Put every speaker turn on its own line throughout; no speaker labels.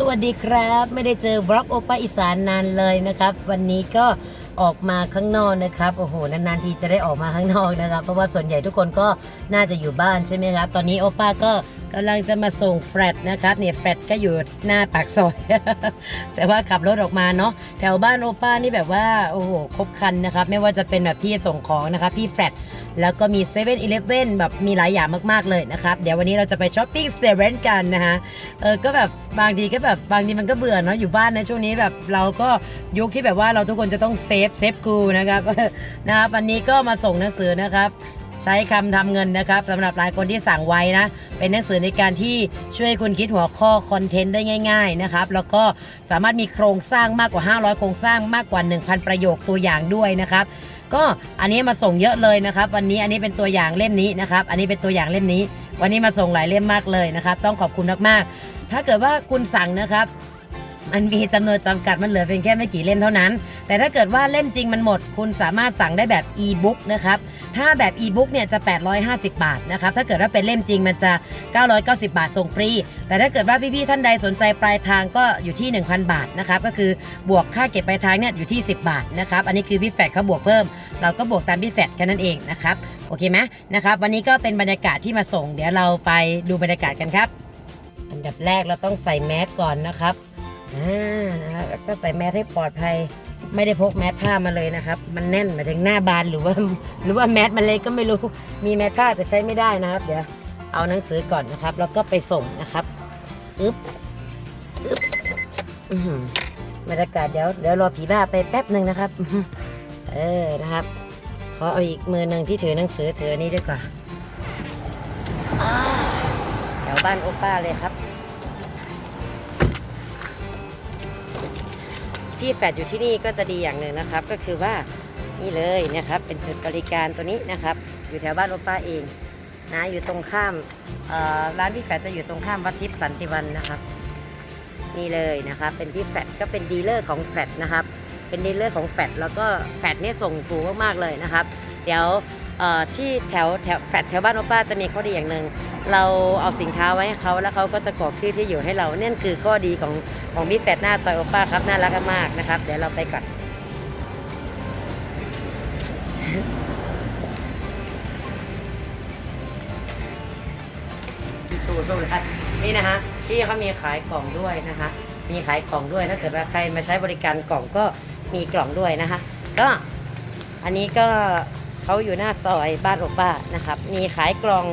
สวัสดีครับ ไม่ได้เจอบล็อกโอปาอีสานนานเลยนะครับ วันนี้ก็ออกมาข้างนอกนะครับโอ้โหนานๆทีจะได้ออกมาข้างนอกนะครับ เพราะว่าส่วนใหญ่ทุกคนก็น่าจะอยู่บ้านใช่ไหมครับ ตอนนี้โอป้าก็กำลังจะมาส่งแฟลตนะครับเนี่ยแฟลตก็อยู่หน้าปากซอย แต่ว่าขับรถออกมาเนาะแถวบ้านโอป้านี่แบบว่าโอ้โหครบคันนะครับ ไม่ว่าจะเป็นแบบที่ส่งของนะครับพี่แฟลตแล้วก็มี7 e เ e ่ e อีเลฟแบบมีหลายอย่างมากๆเลยนะครับเดี๋ยววันนี้เราจะไปช้อปปิ้งเซเว่นกันนะฮะเออก็แบบบางทีก็แบบบางทีมันก็เบื่อเนาะอยู่บ้านในะช่วงนี้แบบเราก็ยุคที่แบบว่าเราทุกคนจะต้องเซฟเซฟกูนะครับนะครับวันนี้ก็มาส่งหนังสือนะครับ ใช้คำทำเงินนะครับสำหรับหลายคนที่สั่งไว้นะ เป็นหนังสือในการที่ช่วยคุณคิดหัวข้อคอนเทนต์ได้ง่ายๆนะครับแล้วก็สามารถมีโครงสร้างมากกว่า 500 โครงสร้างมากกว่า 1,000 ประโยคตัวอย่างด้วยนะครับก็อันนี้มาส่งเยอะเลยนะครับ วันนี้อันนี้เป็นตัวอย่างเล่มนี้นะครับ อันนี้เป็นตัวอย่างเล่มนี้ วันนี้มาส่งหลายเล่มมากเลยนะครับ ต้องขอบคุณมากๆ ถ้าเกิดว่าคุณสั่งนะครับ มันมีจำนวนจำกัดมันเหลือเพียงแค่ไม่กี่เล่มเท่านั้น แต่ถ้าเกิดว่าเล่มจริงมันหมด คุณสามารถสั่งได้แบบ e-book นะครับ ถ้าแบบ e-book เนี่ยจะ 850 บาทนะครับ ถ้าเกิดว่าเป็นเล่มจริงมันจะ 990 บาทส่งฟรี แต่ถ้าเกิดว่าพี่ๆท่านใดสนใจปลายทางก็อยู่ที่ 1,000 บาทนะครับ ก็คือบวกค่าเก็บปลายทางเนี่ยอยู่ที่ 10 บาทนะครับ อันนี้คือพี่แฟดเขาบวกเพิ่ม เราก็บวกตามพี่แฟดแค่นั้นเองนะครับ โอเคไหมนะครับ วันนี้ก็เป็นบรรยากาศที่มาส่ง เดี๋ยวเราไปดูบรรยากาศกันครับ อันดับแรกเราต้องใส่แมสก่อนนะครับ อ่านะครับแล้วก็ใส่แมสให้ปลอดภัย ไม่ได้พกแมสผ้ามาเลยนะครับ มันแน่นหมายถึงหน้าบานหรือว่า หรือว่าแมสมันเล็กก็ไม่รู้ มีแมสผ้าแต่ใช้ไม่ได้นะครับ เดี๋ยวเอาหนังสือก่อนนะครับ แล้วก็ไปส่งนะครับอึ๊บอึ๊บอือหือบรรยากาศเดี๋ยวเดี๋ยวรอผีบ้าไปแป๊บหนึ่งนะครับ เออนะครับ ขอเอาอีกมือหนึ่งที่ถือหนังสือถือนี้ดีกว่าอ่าแถวบ้านโอป้าเลยครับ พี่แฟดอยู่ที่นี่ก็จะดีอย่างหนึ่งนะครับ ก็คือว่านี่เลยนะครับ เป็นจุดบริการตัวนี้นะครับ อยู่แถวบ้านโอป้าเองนะอยู่ตรงข้ามร้านพี่แฟดจะอยู่ตรงข้ามวัดทิพย์สันติวันนะครับ นี่เลยนะครับ เป็นพี่แฟดก็เป็นดีลเลอร์ของแฟดนะครับ เป็นดีลเลอร์ของแฟดแล้วก็แฟดนี่ส่งถูกมากๆเลยนะครับ เดี๋ยวที่แถวแถวแฟดแถวบ้านโอป้าจะมีข้อดีอย่างหนึ่ง เราเอาสินค้าไว้ให้เขาแล้วเขาก็จะกรอกชื่อที่อยู่ให้เราเนี่ยคือข้อดีของของพี่แฟดหน้าซอยโอป้าครับน่ารักมากนะครับ เดี๋ยวเราไปก่อนชูดเลยนี่นะฮะพี่เขามีขายกล่องด้วยนะคะ มีขายกล่องด้วยถ้าเกิดว่าใครมาใช้บริการกล่องก็มีกล่องด้วยนะคะ ก็อันนี้ก็เขาอยู่หน้าซอยบ้านโอป้านะครับ มีขายกล่อง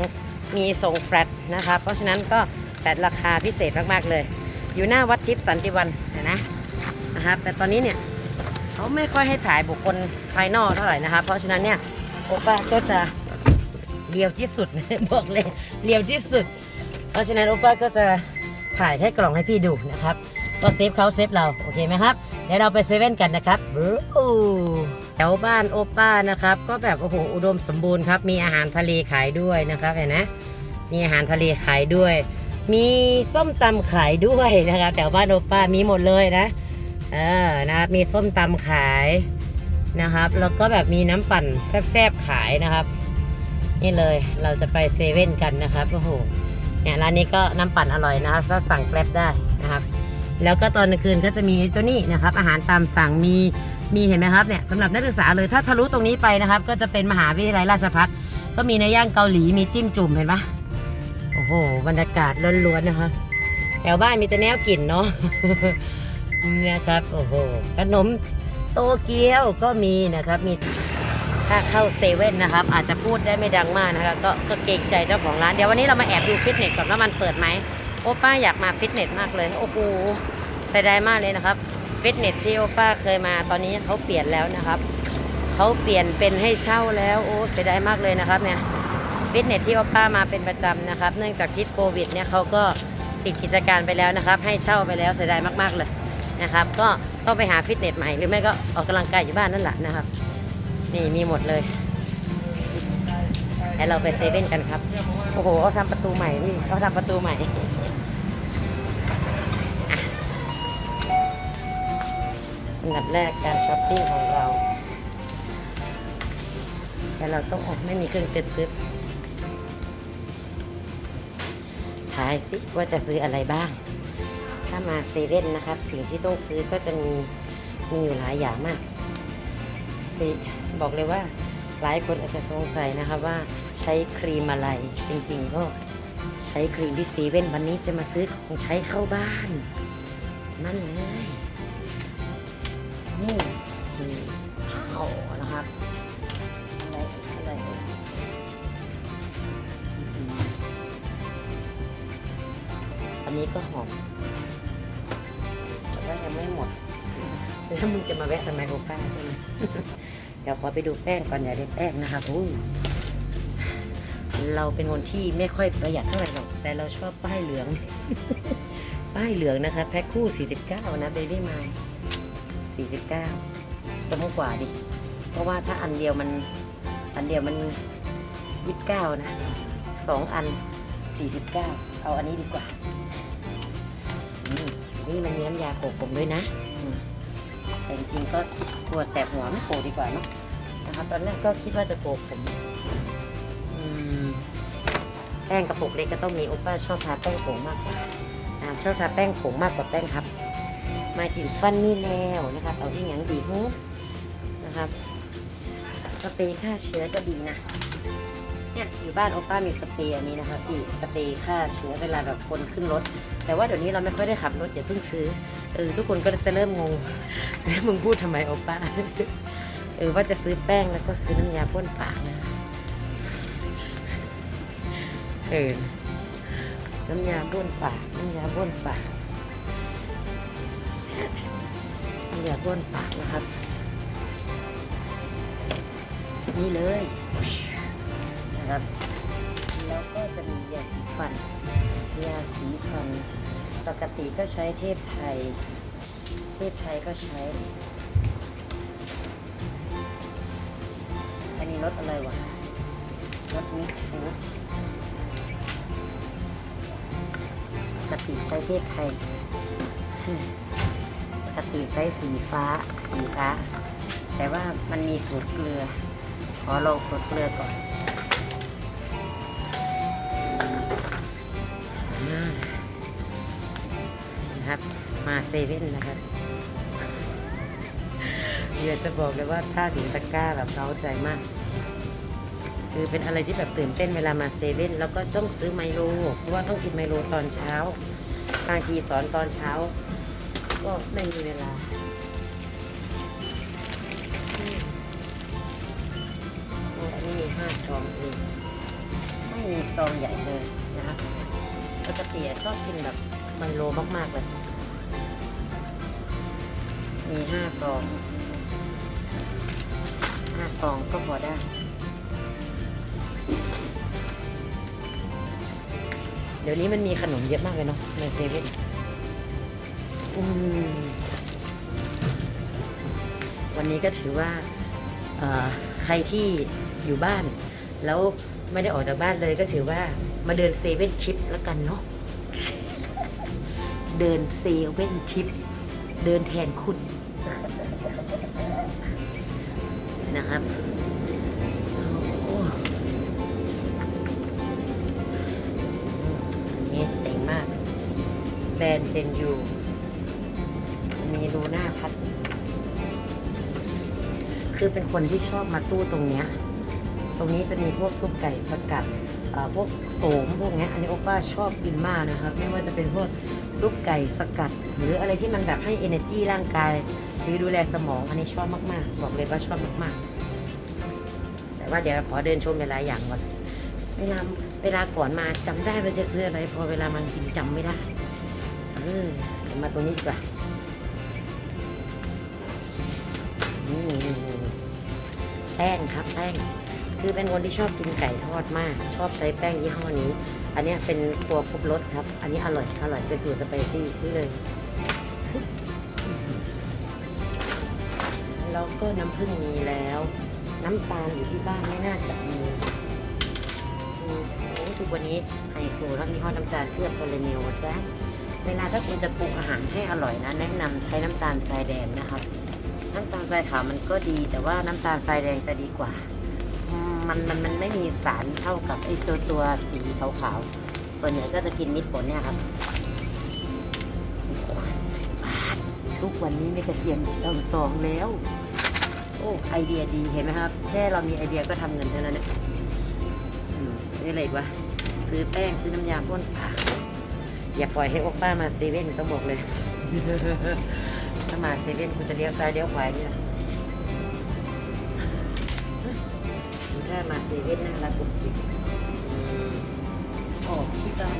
มีส่งแฟลตนะครับเพราะฉะนั้นก็แฟลตราคาพิเศษมากๆเลย อยู่หน้าวัดทิพย์สันติวันนะนะครับแต่ตอนนี้เนี่ยเขาไม่ค่อยให้ถ่ายบุคคลภายนอกเท่าไหร่นะครับเพราะฉะนั้นเนี่ยโอป้าก็จะเรียวที่สุดบอกเลยเรียวที่สุด เพราะฉะนั้นโอป้าก็จะถ่ายแค่กล่องให้พี่ดูนะครับ ก็เซฟเขาเซฟเรา โอเคไหมครับ เดี๋ยวเราไปเซเว่นกันนะครับบรู แถวบ้านโอป้านะครับ ก็แบบโอ้โหอุดมสมบูรณ์ครับ มีอาหารทะเลขายด้วยนะครับเห็นนะมีอาหารทะเลขายด้วย มีส้มตำขายด้วยนะครับแถวบ้านโอป้ามีหมดเลยนะเออนะครับมีส้มตำขายนะครับ แล้วก็แบบมีน้ำปั่นแซ่บๆขายนะครับ นี่เลยเราจะไปเซเว่นกันนะครับโอ้โหเนี่ยร้านนี้ก็น้ำปั่นอร่อยนะครับก็สั่งแกร็บได้นะครับ แล้วก็ตอนกลางคืนก็จะมีเจ้านี่นะครับ อาหารตามสั่งมี มีเห็นไหมครับเนี่ยสำหรับนักศึกษาเลยถ้าทะลุตรงนี้ไปนะครับ ก็จะเป็นมหาวิทยาลัยราชภัฏก็มีเนื้อย่างเกาหลีมีจิ้มจุ่มเห็นปะโอ้โหบรรยากาศล้วนๆนะคะแถวบ้านมีแต่แนวกลิ่นเนาะนะครับโอ้โหขนมโตเกียวก็มีนะครับมีถ้าเข้าเซเว่นนะครับ อาจจะพูดได้ไม่ดังมากนะคะก็ก็เกรงใจเจ้าของร้านเดี๋ยววันนี้เรามาแอบดูฟิตเนสก่อนว่ามันเปิดไหมโอป้าอยากมาฟิตเนสมากเลย โอ้โหเสียดายมากเลยนะครับ ฟิตเนสที่โอป้าเคยมาตอนนี้เขาเปลี่ยนแล้วนะครับเขาเปลี่ยนเป็นให้เช่าแล้วโอ้เสียดายมากเลยนะครับเนี่ยฟิตเนสที่โอป้ามาเป็นประจำนะครับ เนื่องจากพิษโควิดเนี่ยเขาก็ปิดกิจการไปแล้วนะครับ ให้เช่าไปแล้วเสียดายมาก ๆเลยนะครับ ก็ต้องไปหาฟิตเนสใหม่หรือไม่ก็ออกกำลังกายอยู่บ้านนั่นแหละนะครับ นี่มีหมดเลยแล้วเราไปเซเว่นกันครับโอ้โหเขาทำประตูใหม่พี่เขาทำประตูใหม่ อันดับแรกการช้อปปิ้งของเรา แต่เราต้องออกไม่มีเครื่องตึ๊ดตึ๊ดทายสิว่าจะซื้ออะไรบ้าง ถ้ามาเซเว่นนะครับ สิ่งที่ต้องซื้อก็จะมีมีอยู่หลายอย่างมากเซบอกเลยว่าหลายคนอาจจะสงสัยนะครับว่าใช้ครีมอะไร จริงๆ ก็ใช้ครีมที่เซเว่นวันนี้จะมาซื้อของใช้เข้าบ้าน นั่นเลย นี่นี่เอานะครับอะไรอะไรเอ่ยอืมอันนี้ก็หอมแต่ว่ายังไม่หมดแล้วมึงจะมาแวะทำไมโอป้าใช่ไหมเดี๋ยวขอไปดูแป้งก่อนอย่าได้แป้งนะคะอู้เราเป็นคนที่ไม่ค่อยประหยัดเท่าไหร่หรอก แต่เราชอบป้ายเหลือง ป้ายเหลืองนะคะ แพ็คคู่ 49 นะเบบี้มาย 49จะมากกว่าดิ เพราะว่าถ้าอันเดียวมัน อันเดียวมัน 29 นะสองอัน 49 เอาอันนี้ดีกว่า นี่มันมีน้ำยาโขกผมด้วยนะ แต่จริงๆก็กลัวแสบหัวไม่โขกดีกว่าเนาะนะครับตอนแรกก็คิดว่าจะโขกผมอืมแป้งกระปุกเล็กก็ต้องมีโอป้าชอบทาแป้งผงมากกว่าอ่าชอบทาแป้งผงมากกว่าแป้งครับ มาถึงฟันนี่แล้วนะครับเอาที่หยังดีฮูนะครับสเปรย์ฆ่าเชื้อก็ดีนะเนี่ยอยู่บ้านโอป้ามีสเปรย์อันนี้นะคะที่สเปรย์ฆ่าเชื้อเวลาแบบคนขึ้นรถ แต่ว่าเดี๋ยวนี้เราไม่ค่อยได้ขับรถอย่าเพิ่งซื้อเออทุกคนก็จะเริ่มงงแล้วมึงพูดทำไมโอป้าเออว่าจะซื้อแป้งแล้วก็ซื้อน้ำยาพ่นปากนะเออน้ำยาพ่นปากน้ำยาพ่นปาก น้ำยาพ่นปากนะครับ นี่เลยนะครับ แล้วก็จะมียาสีฟัน ยาสีฟัน ปกติก็ใช้เทพไทย เทพไทยก็ใช้ อันนี้รสอะไรวะรสมิกซ์นะปกติใช้เทพไทย กติใช้สีฟ้าสีฟ้า แต่ว่ามันมีสูตรเกลือ ขอลองสูตรเกลือก่อนนะครับ มาเซเว่นนะครับอยากจะบอกเลยว่าถ้าถึงตะกร้าแบบเร้าใจมาก คือเป็นอะไรที่แบบตื่นเต้นเวลามาเซเว่นแล้วก็ต้องซื้อไมโลเพราะว่าต้องกินไมโลตอนเช้าบางทีสอนตอนเช้า ก็ไม่มีเวลาโอ้อันนี้มีห้าซองเองไม่มีซองใหญ่เลยนะครับปกติชอบกินแบบไมโลมากๆเลย มีห้าซองห้าซองก็พอได้เดี๋ยวนี้มันมีขนมเยอะมากเลยเนาะในเซเว่น วันนี้ก็ถือว่าเอ่อใครที่อยู่บ้าน แล้วไม่ได้ออกจากบ้านเลยก็ถือว่ามาเดินเซเว่นชิปแล้วกันเนาะเดินเซเว่นชิป เดินแทนคุณนะครับโอ้อันนี้เจ๋งมาก แบรนด์เจนยูมี รูหน้าพัด คือเป็นคนที่ชอบมาตู้ตรงเนี้ย ตรงนี้จะมีพวกซุปไก่สกัดพวกโสมพวกเนี้ยอันนี้โอป้าชอบกินมากนะครับ ไม่ว่าจะเป็นพวกซุปไก่สกัด หรืออะไรที่มันแบบให้ energy ร่างกาย หรือดูแลสมองอันนี้ชอบมากๆ บอกเลยว่าชอบมากๆ แต่ว่าเดี๋ยวขอเดินชมหลายอย่างก่อนเวลาเวลาก่อนมาจำได้ว่าจะซื้ออะไร พอเวลามันจริงจำไม่ได้เออมาตรงนี้ดีกว่า แป้งครับแป้ง คือเป็นคนที่ชอบกินไก่ทอดมาก ชอบใช้แป้งยี่ห้อนี้ อันนี้เป็นตัวครบรสครับ อันนี้อร่อยอร่อยเป็นสูตรสไปซี่ซื้อเลย แล้วก็น้ำผึ้งมีแล้ว น้ำตาลอยู่ที่บ้านไม่น่าจะมีโอ้ทุกวันนี้ไฮโซแล้วมีห้อน้ำตาลเคลือบโพลิเมลซะเวลาถ้าคุณจะปรุงอาหารให้อร่อยนะ แนะนำใช้น้ำตาลทรายแดงนะครับ น้ำตาลทรายขาวมันก็ดี แต่ว่าน้ำตาลทรายแดงจะดีกว่า มันมันมันไม่มีสารเท่ากับไอ้ตัวตัวสีขาวๆ ส่วนใหญ่ก็จะกินมิตรผลเนี่ยครับ ทุกวันนี้ไม่กระเทียมเจียวสองแล้ว โอ้ ไอเดียดีเห็นไหมครับ แค่เรามีไอเดียก็ทำเงินเท่านั้นเนี่ยซื้ออะไรวะซื้อแป้งซื้อน้ำยาพ่นอะอย่าปล่อยให้โอป้ามาเซเว่นต้องบอกเลย มาเซเว่นคุณจะเลี้ยวซ้ายเลี้ยวขวาเนี่ยถ้ามาเซเว่นน่ารักกุ๊กกิ๊กอืมออกที่บ้าน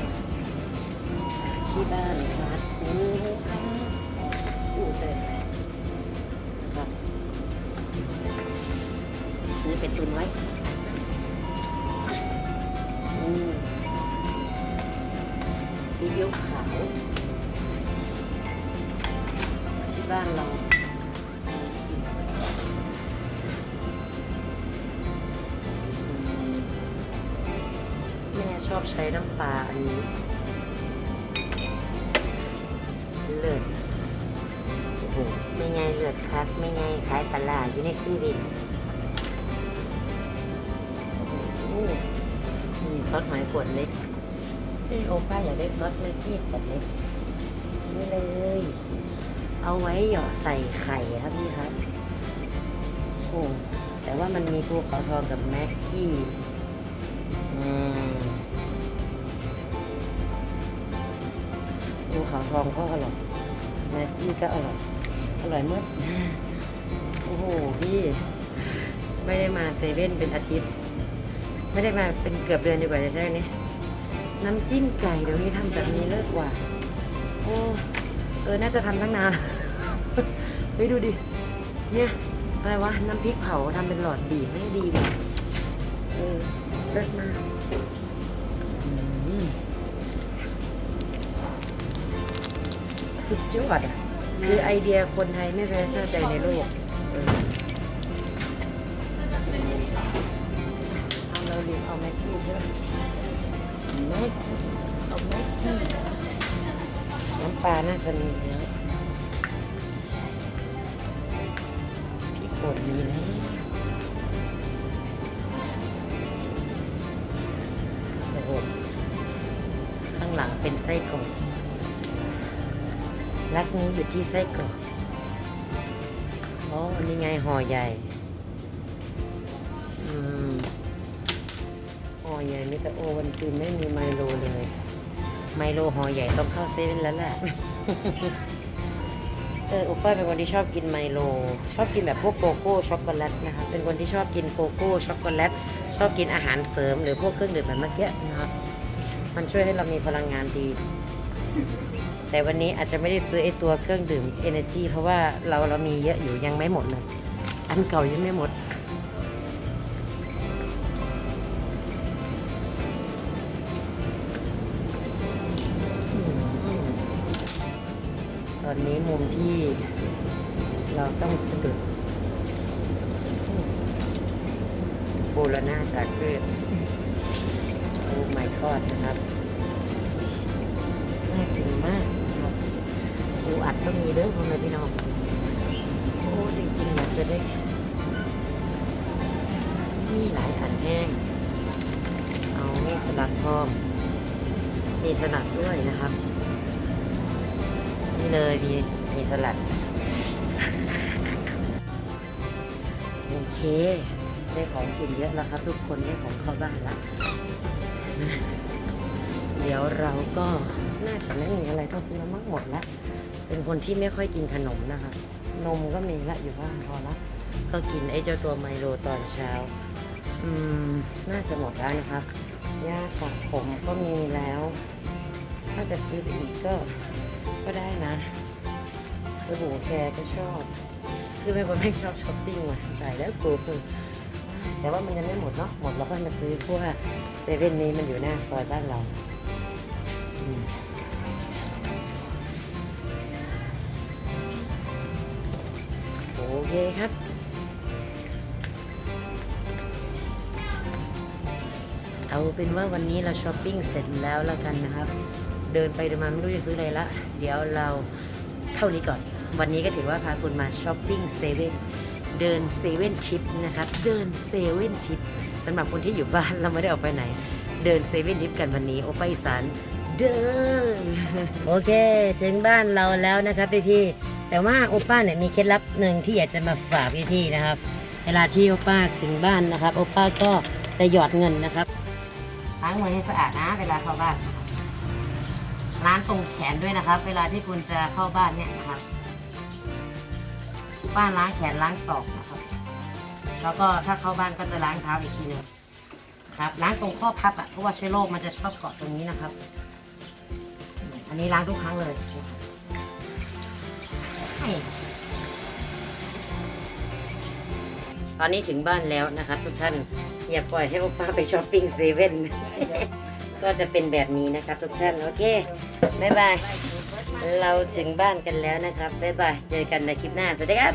ที่บ้านครับโอ้โหอู้แต่นะครับซื้อเป็นตุนไว้อืมซีอิ๊วขาว บ้านเราแม่ชอบใช้น้ำปลาอันนี้เลิศโอ้โหไม่ไงเลิศครับ ไม่ไงขายปลาอยู่ในซีวินมีซอสหอยขวดเล็กเอ้ยโอป้าอยากได้ซอสแมกกี้ขวดเล็กนี่เลย เอาไว้หยอดใส่ไข่ครับพี่ครับโอ้แต่ว่ามันมีภูเขาทองกับแม็กกี้ภูเขาทองก็อร่อยแม็กกี้ก็อร่อย อร่อยหมดโอ้โหพี่ ไม่ได้มาเซเว่นเป็นอาทิตย์ ไม่ได้มาเป็นเกือบเดือนดีกว่าจะใช่ไหมน้ำจิ้มไก่เดี๋ยวนี้ทำแบบนี้เลิศกว่า โอ้ เออ น่าจะทำตั้งนานเฮ้ยดูดิ เนี่ย อะไรวะ น้ำพริกเผาทำเป็นหลอดบีบไม่ดีเลยเออเลิศมากอืมสุดยอดอะ คือไอเดียคนไทยไม่แพ้ชาติใดในโลกเออเอาเราเรียนเอาแม็กกี้ใช่ไหมแม็กกี้เอาแม็กกี้ น้ำปลาน่าจะมีแล้วพริกป่นมีแล้วโอ้โหข้างหลังเป็นไส้กรอกรักนี้อยู่ที่ไส้กรอกอ๋อนี่ไงห่อใหญ่อืมห่อใหญ่มิแต่โอวันตินไม่มีไมโลเลย ไมโลห่อใหญ่ต้องเข้าเซเว่นแล้วแหละ เอออุป้าเป็นคนที่ชอบกินไมโล ชอบกินแบบพวกโกโก้ช็อกโกแลตนะคะ เป็นคนที่ชอบกินโกโก้ช็อกโกแลต ชอบกินอาหารเสริมหรือพวกเครื่องดื่มแบบเมื่อกี้นะครับมันช่วยให้เรามีพลังงานดี แต่วันนี้อาจจะไม่ได้ซื้อไอตัวเครื่องดื่ม Energy เพราะว่าเราเรามีเยอะอยู่ยังไม่หมดเลย อันเก่ายังไม่หมด ตอนนี้มุมที่เราต้องสะดุดบูรณาจากพืชโอ้ไม่กอดนะครับน่ากินมากนะครับปูอัดก็มีเด้อพ่อแม่พี่น้องโอ้จริงๆอยากจะได้มีหลายอันแห้ง เอามีสลัดพร้อมมีสลัดด้วยนะครับ นี่เลยมีมีสลัด โอเค ได้ของกินเยอะแล้วครับ ทุกคนได้ของเข้าบ้านละเดี๋ยวเราก็น่าจะไม่มีอะไรต้องซื้อแล้วมั้งหมดละเป็นคนที่ไม่ค่อยกินขนมนะคะ นมก็มีละอยู่บ้านพอละก็กินไอ้เจ้าตัวไมโลตอนเช้า อืม น่าจะหมดแล้วนะครับยาสระผมก็มีแล้ว ถ้าจะซื้ออีกก็ ก็ได้นะสบู่แคร์ก็ชอบ คือเป็นคนไม่ชอบช้อปปิ้งว่ะตายแล้วกูคือแต่ว่ามันยังไม่หมดเนาะหมดเราก็มาซื้อเพราะว่าเซเว่นนี้มันอยู่หน้าซอยบ้านเราโอเคครับเอาเป็นว่าวันนี้เราช้อปปิ้งเสร็จแล้วแล้วกันนะครับ เดินไปเดินมาไม่รู้จะซื้ออะไรละ เดี๋ยวเราเท่านี้ก่อน วันนี้ก็ถือว่าพาคุณมาช้อปปิ้งเซเว่นเดินเซเว่นทิปนะครับ เดินเซเว่นทิปสำหรับคนที่อยู่บ้านเราไม่ได้ออกไปไหน เดินเซเว่นทิปกันวันนี้ โอไปาอีสานเดิน โอเค ถึงบ้านเราแล้วนะครับพี่พี่ๆแต่ว่าโอป้าเนี่ยมีเคล็ดลับหนึ่งที่อยากจะมาฝากพี่ๆนะครับ เวลาที่โอป้าถึงบ้านนะครับ โอป้าก็จะหยอดเงินนะครับล้างมือให้สะอาดนะ เวลาเข้าบ้าน ล้างตรงแขนด้วยนะครับ เวลาที่คุณจะเข้าบ้านเนี่ยนะครับป้านล้างแขนล้างศอกนะครับ แล้วก็ถ้าเข้าบ้านก็จะล้างเท้าอีกทีหนึ่งครับล้างตรงข้อพับอะเพราะว่าเชื้อโรคมันจะชอบเกาะตรงนี้นะครับ อันนี้ล้างทุกครั้งเลยตอนนี้ถึงบ้านแล้วนะครับทุกท่านอย่าปล่อยให้โอป้าไปช้อปปิ้งเซเว่น ก็จะเป็นแบบนี้นะครับทุกท่านโอเคบ๊ายบายเราถึงบ้านกันแล้วนะครับบ๊ายบายเจอกันในคลิปหน้าสวัสดีครับ